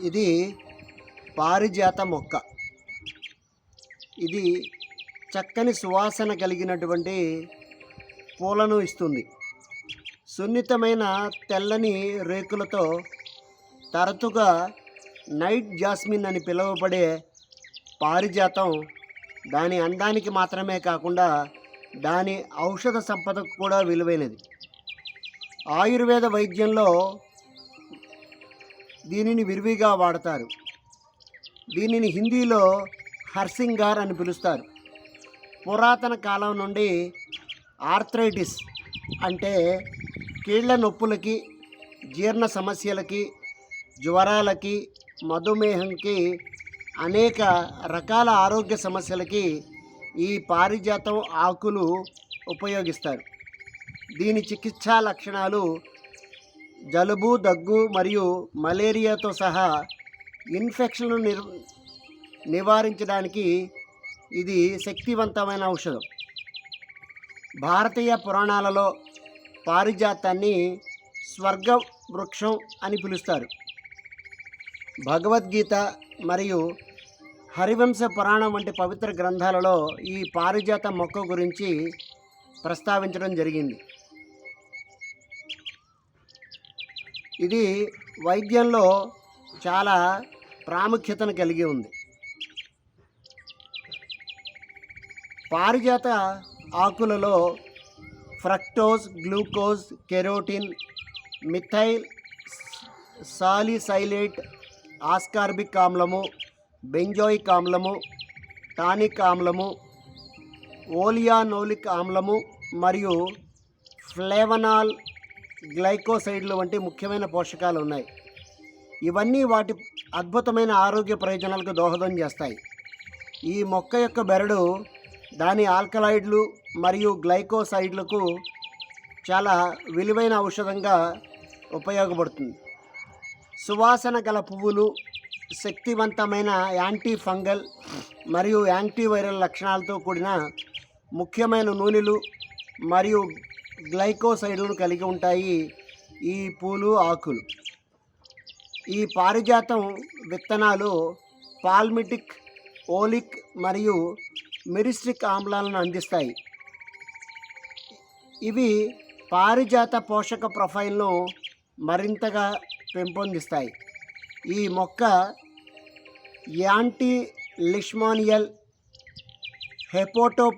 ఇది పారిజాత మొక్క. ఇది చక్కని సువాసన కలిగినటువంటి పూలను ఇస్తుంది. సున్నితమైన తెల్లని రేకులతో తరచుగా నైట్ జాస్మిన్ అని పిలువబడే పారిజాతం దాని అందానికి మాత్రమే కాకుండా దాని ఔషధ సంపదకు కూడా విలువైనది. ఆయుర్వేద వైద్యంలో దీనిని విరివిగా వాడతారు. దీనిని హిందీలో హర్సింగార్ అని పిలుస్తారు. పురాతన కాలం నుండి ఆర్థరైటిస్ అంటే కీళ్ళ నొప్పులకి జీర్ణ సమస్యలకి జ్వరాలకి మధుమేహంకి అనేక రకాల ఆరోగ్య సమస్యలకి ఈ పారిజాతం ఆకులు ఉపయోగిస్తారు. దీని చికిత్సా లక్షణాలు జలుబు దగ్గు మరియు మలేరియాతో సహా ఇన్ఫెక్షన్ను నిర్ నివారించడానికి ఇది శక్తివంతమైన ఔషధం. భారతీయ పురాణాలలో పారిజాతాన్ని స్వర్గ వృక్షం అని పిలుస్తారు. భగవద్గీత మరియు హరివంశ పురాణం వంటి పవిత్ర గ్రంథాలలో ఈ పారిజాత మొక్క గురించి ప్రస్తావించడం జరిగింది. ఇది వైద్యంలో చాలా ప్రాముఖ్యతను కలిగి ఉంది. పారిజాత ఆకులలో fructose glucose carotene methyl salicylate ascorbic ఆమ్లము benzoic ఆమ్లము టానిక్ ఆమ్లము ఓలియానోలిక్ ఆమ్లము మరియు ఫ్లేవనాల్ గ్లైకోసైడ్లు వంటి ముఖ్యమైన పోషకాలు ఉన్నాయి. ఇవన్నీ వాటి అద్భుతమైన ఆరోగ్య ప్రయోజనాలకు దోహదం చేస్తాయి. ఈ మొక్క యొక్క బెరడు దాని ఆల్కలాయిడ్లు మరియు గ్లైకోసైడ్లకు చాలా విలువైన ఔషధంగా ఉపయోగపడుతుంది. సువాసన గల పువ్వులు శక్తివంతమైన యాంటీ ఫంగల్ మరియు యాంటీవైరల్ లక్షణాలతో కూడిన ముఖ్యమైన నూనెలు మరియు గ్లైకోసైడ్లను కలిగి ఉంటాయి ఈ పూలు ఆకులు. ఈ పారిజాతం విత్తనాలు పాల్మిటిక్ ఓలిక్ మరియు మిరిస్టిక్ ఆమ్లాలను అందిస్తాయి. ఇవి పారిజాత పోషక ప్రొఫైల్ను మరింతగా పెంపొందిస్తాయి. ఈ మొక్క యాంటీ లిష్మానియల్ హెపోటో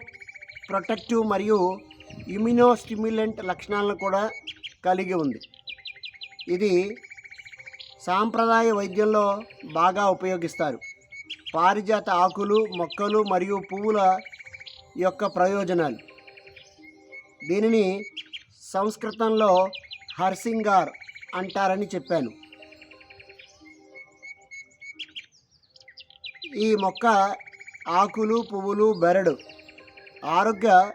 ప్రొటెక్టివ్ మరియు ఇమ్యునోస్టిమ్యులెంట్ లక్షణాలను కూడా కలిగి ఉంది. ఇది సాంప్రదాయ వైద్యంలో బాగా ఉపయోగిస్తారు. పారిజాత ఆకులు మొక్కలు మరియు పువ్వుల యొక్క ప్రయోజనాలు. దీనిని సంస్కృతంలో హర్సింగార్ అంటారని చెప్పాను. ఈ మొక్క ఆకులు పువ్వులు బెరడు ఆరోగ్య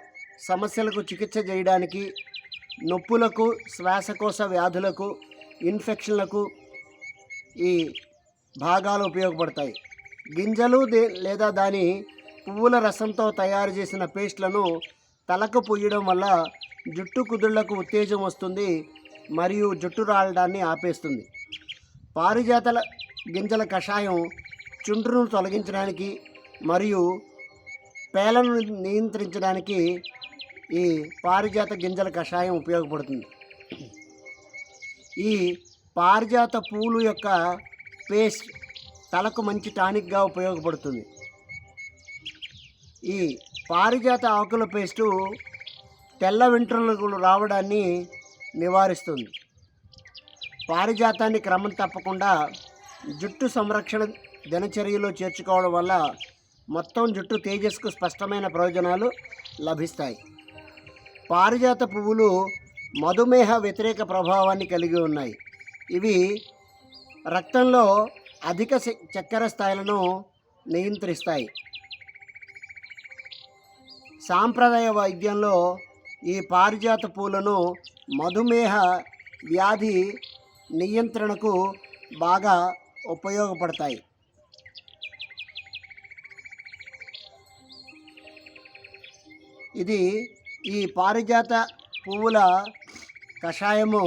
సమస్యలకు చికిత్స చేయడానికి నొప్పులకు శ్వాసకోశ వ్యాధులకు ఇన్ఫెక్షన్లకు ఈ భాగాలు ఉపయోగపడతాయి. గింజలు లేదా దాని పువ్వుల రసంతో తయారు చేసిన పేస్ట్లను తలకు పూయడం వల్ల జుట్టు కుదుళ్ళకు ఉత్తేజం వస్తుంది మరియు జుట్టు రాలడాన్ని ఆపేస్తుంది. పారిజాతల గింజల కషాయం చుండ్రును తొలగించడానికి మరియు పేలను నియంత్రించడానికి ఈ పారిజాత గింజల కషాయం ఉపయోగపడుతుంది. ఈ పారిజాత పూలు యొక్క పేస్ట్ తలకు మంచి టానిక్గా ఉపయోగపడుతుంది. ఈ పారిజాత ఆకుల పేస్టు తెల్ల వెంట్రుకలు రావడాన్ని నివారిస్తుంది. పారిజాతాన్ని క్రమం తప్పకుండా జుట్టు సంరక్షణ దినచర్యలో చేర్చుకోవడం వల్ల మొత్తం జుట్టు తేజస్కు స్పష్టమైన ప్రయోజనాలు లభిస్తాయి. పారిజాత పువ్వులు మధుమేహ వ్యతిరేక ప్రభావాన్ని కలిగి ఉన్నాయి. ఇవి రక్తంలో అధిక చక్కెర స్థాయిలను నియంత్రిస్తాయి. సాంప్రదాయ వైద్యంలో ఈ పారిజాత పూలను మధుమేహ వ్యాధి నియంత్రణకు బాగా ఉపయోగపడతాయి. ఇది ఈ పారిజాత పువ్వుల కషాయము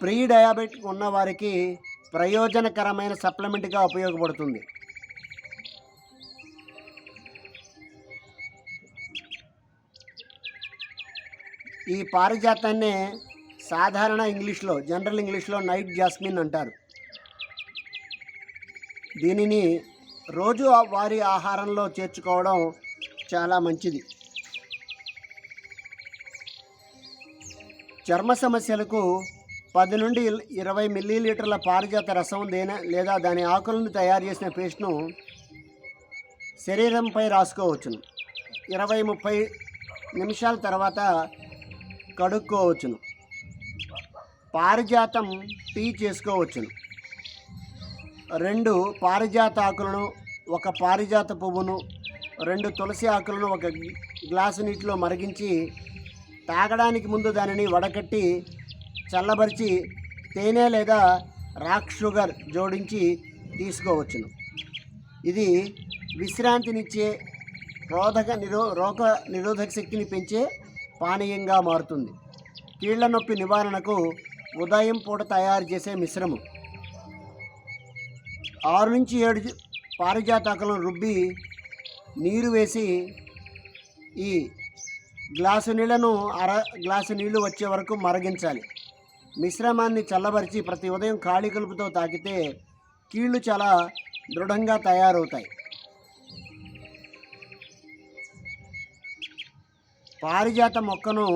ప్రీ డయాబెటిక్ ఉన్నవారికి ప్రయోజనకరమైన సప్లిమెంట్గా ఉపయోగపడుతుంది. ఈ పారిజాతాన్నే సాధారణ ఇంగ్లీష్లో జనరల్ ఇంగ్లీష్లో నైట్ జాస్మిన్ అంటారు. దీనిని రోజు వారి ఆహారంలో చేర్చుకోవడం చాలా మంచిది. చర్మ సమస్యలకు పది నుండి ఇరవై మిల్లీలీటర్ల పారిజాత రసం దేన లేదా దాని ఆకులను తయారు చేసిన పేస్ట్ను శరీరంపై రాసుకోవచ్చును. ఇరవై ముప్పై నిమిషాల తర్వాత కడుక్కోవచ్చును. పారిజాతం టీ చేసుకోవచ్చును. రెండు పారిజాత ఆకులను ఒక పారిజాత పువ్వును రెండు తులసి ఆకులను ఒక గ్లాసు నీటిలో మరిగించి తాగడానికి ముందు దానిని వడకట్టి చల్లబరిచి తేనె లేదా రాక్ షుగర్ జోడించి తీసుకోవచ్చును. ఇది విశ్రాంతినిచ్చే రోధక నిరో రోగ నిరోధక శక్తిని పెంచే పానీయంగా మారుతుంది. కీళ్ళ నొప్పి నివారణకు ఉదయం పూట తయారు చేసే మిశ్రమం. ఆరు నుంచి ఏడు జ- పారిజాతాకులను రుబ్బి నీరు వేసి ఈ గ్లాసు నీళ్ళను అర గ్లాసు నీళ్ళు వచ్చే వరకు మరిగించాలి. మిశ్రమాన్ని చల్లబరిచి ప్రతి ఉదయం ఖాళీ కలుపుతో తాకితే కీళ్ళు చాలా దృఢంగా తయారవుతాయి. పారిజాత మొక్కను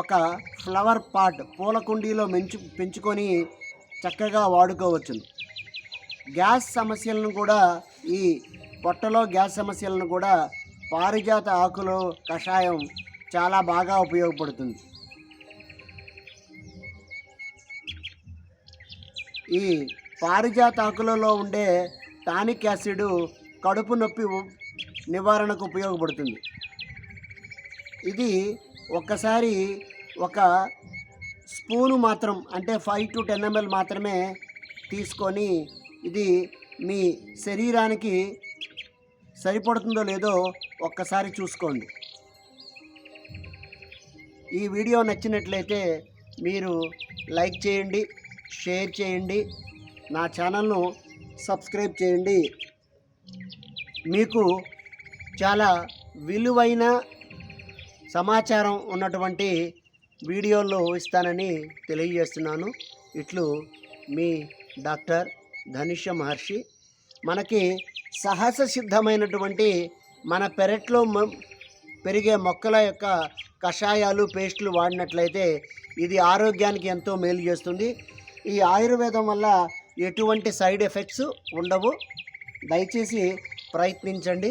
ఒక ఫ్లవర్ పాట్ పూల కుండీలో మెంచు పెంచుకొని చక్కగా వాడుకోవచ్చును గ్యాస్ సమస్యలను కూడా ఈ పొట్టలో గ్యాస్ సమస్యలను కూడా పారిజాత ఆకులు కషాయం చాలా బాగా ఉపయోగపడుతుంది. ఈ పారిజాత ఆకులలో ఉండే టానిక్ యాసిడ్ కడుపు నొప్పి నివారణకు ఉపయోగపడుతుంది. ఇది ఒక్కసారి ఒక స్పూను మాత్రం అంటే ఫైవ్ టు టెన్ ఎంఎల్ మాత్రమే తీసుకొని ఇది మీ శరీరానికి సరిపడుతుందో లేదో ఒక్కసారి చూసుకోండి. ఈ వీడియో నచ్చినట్లయితే మీరు లైక్ చేయండి షేర్ చేయండి నా ఛానల్ను సబ్స్క్రైబ్ చేయండి. మీకు చాలా విలువైన సమాచారం ఉన్నటువంటి వీడియోల్లో ఇస్తానని తెలియజేస్తున్నాను. ఇట్లు మీ డాక్టర్ ధనుష మహర్షి. మనకి సహజ సిద్ధమైనటువంటి మన పెరట్లో పెరిగే మొక్కల యొక్క కషాయాలు పేస్టులు వాడినట్లయితే ఇది ఆరోగ్యానికి ఎంతో మేలు చేస్తుంది. ఈ ఆయుర్వేదం వల్ల ఎటువంటి సైడ్ ఎఫెక్ట్స్ ఉండవు. దయచేసి ప్రయత్నించండి.